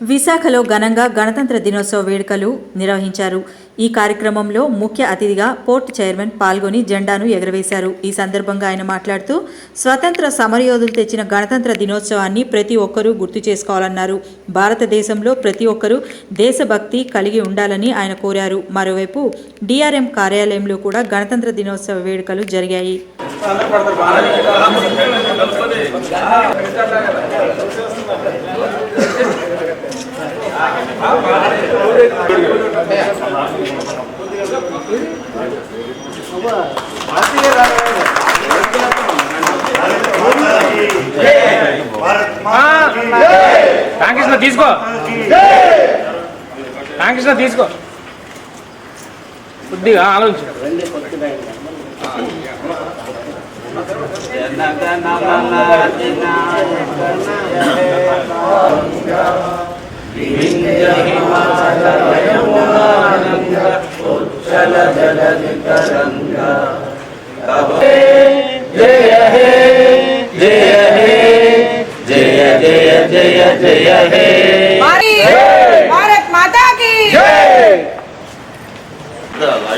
విశాఖలో ఘనంగా గణతంత్ర దినోత్సవ వేడుకలు నిర్వహించారు. ఈ కార్యక్రమంలో ముఖ్య అతిథిగా పోర్ట్ చైర్మన్ పాల్గొని జెండాను ఎగరవేశారు. ఈ సందర్భంగా ఆయన మాట్లాడుతూ స్వతంత్ర సమరయోధులు తెచ్చిన గణతంత్ర దినోత్సవాన్ని ప్రతి ఒక్కరూ గుర్తు చేసుకోవాలన్నారు. భారతదేశంలో ప్రతి ఒక్కరూ దేశభక్తి కలిగి ఉండాలని ఆయన కోరారు. మరోవైపు డిఆర్ఎం కార్యాలయంలో కూడా గణతంత్ర దినోత్సవ వేడుకలు జరిగాయి. రామకృష్ణ తీసుకో. రామకృష్ణ తీసుకో. కొద్దిగా ఆలోచించు. जय जल तरंगा जय हे जय हे जय जय जय जय हे भारत माता की जय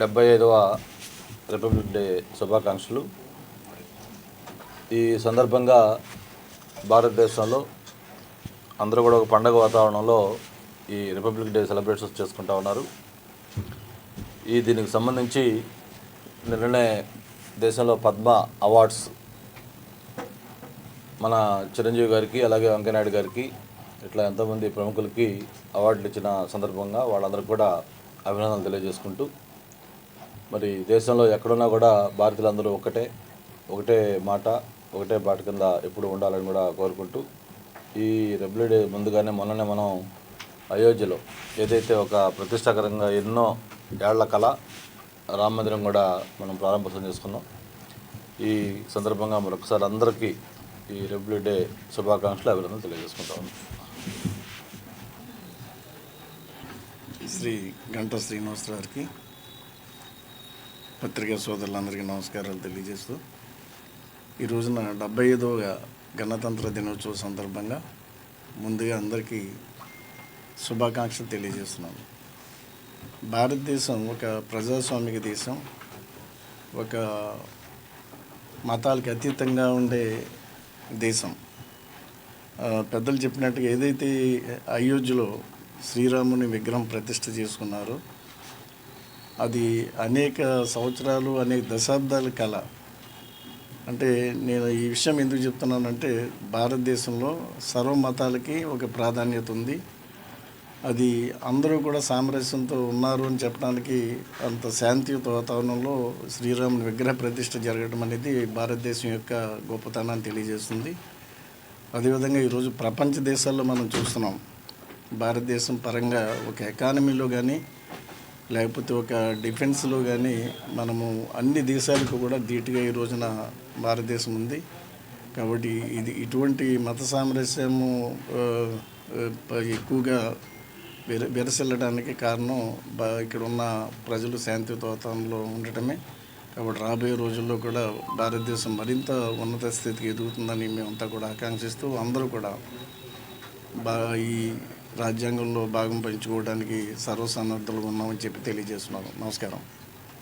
డెబ్బై ఐదవ రిపబ్లిక్ డే శుభాకాంక్షలు. ఈ సందర్భంగా భారతదేశంలో అందరూ కూడా ఒక పండగ వాతావరణంలో ఈ రిపబ్లిక్ డే సెలబ్రేషన్స్ చేసుకుంటా ఉన్నారు. ఈ దీనికి సంబంధించి నిన్ననే దేశంలో పద్మ అవార్డ్స్ మన చిరంజీవి గారికి అలాగే వెంకయ్యనాయుడు గారికి ఇట్లా ఎంతోమంది ప్రముఖులకి అవార్డులు ఇచ్చిన సందర్భంగా వాళ్ళందరికీ కూడా అభినందనలు తెలియజేసుకుంటూ మరి దేశంలో ఎక్కడున్నా కూడా భారతీయులందరూ ఒకటే ఒకటే మాట ఒకటే బాట కింద ఎప్పుడు ఉండాలని కూడా కోరుకుంటూ ఈ రెబ్లీ డే ముందుగానే మొన్ననే మనం అయోధ్యలో ఏదైతే ఒక ప్రతిష్టాకరంగా ఎన్నో ఏళ్ళ కళ రామ మందిరం కూడా మనం ప్రారంభోత్సవం చేసుకున్నాం. ఈ సందర్భంగా మరొకసారి అందరికీ ఈ రెబ్లీ డే శుభాకాంక్షలు అభినందనలు తెలియజేసుకుంటాం. శ్రీ గంట శ్రీనివాస్ గారికి పత్రికా సోదరులందరికీ నమస్కారాలు తెలియజేస్తూ ఈ రోజున డెబ్బై ఐదవ గణతంత్ర దినోత్సవ సందర్భంగా ముందుగా అందరికీ శుభాకాంక్షలు తెలియజేస్తున్నాను. భారతదేశం ఒక ప్రజాస్వామిక దేశం. ఒక మతాలకు అతీతంగా ఉండే దేశం. పెద్దలు చెప్పినట్టుగా ఏదైతే అయోధ్యలో శ్రీరాముని విగ్రహం ప్రతిష్ఠ చేసుకున్నారో అది అనేక సంవత్సరాలు అనేక దశాబ్దాల కళ. అంటే నేను ఈ విషయం ఎందుకు చెప్తున్నానంటే భారతదేశంలో సర్వ మతాలకి ఒక ప్రాధాన్యత ఉంది. అది అందరూ కూడా సామరస్యంతో ఉన్నారు అని చెప్పడానికి అంత శాంతియుత వాతావరణంలో శ్రీరాముని విగ్రహ ప్రతిష్ట జరగడం అనేది భారతదేశం యొక్క గొప్పతనాన్ని తెలియజేస్తుంది. అదేవిధంగా ఈరోజు ప్రపంచ దేశాల్లో మనం చూస్తున్నాం. భారతదేశం పరంగా ఒక ఎకానమీలో కానీ లేకపోతే ఒక డిఫెన్స్లో కానీ మనము అన్ని దేశాలకు కూడా ధీటుగా ఈ రోజున భారతదేశం ఉంది. కాబట్టి ఇది ఇటువంటి మత సామరస్యము ఎక్కువగా విర విరసిల్లడానికి కారణం ఇక్కడ ఉన్న ప్రజలు శాంతియుత ఉండటమే. కాబట్టి రాబోయే రోజుల్లో కూడా భారతదేశం మరింత ఉన్నత స్థితికి ఎదుగుతుందని మేమంతా కూడా ఆకాంక్షిస్తూ అందరూ కూడా బా ఈ రాజ్యాంగంలో భాగం పంచుకోవడానికి సర్వసన్నద్ధులు ఉన్నామని చెప్పి తెలియజేస్తున్నాను. నమస్కారం.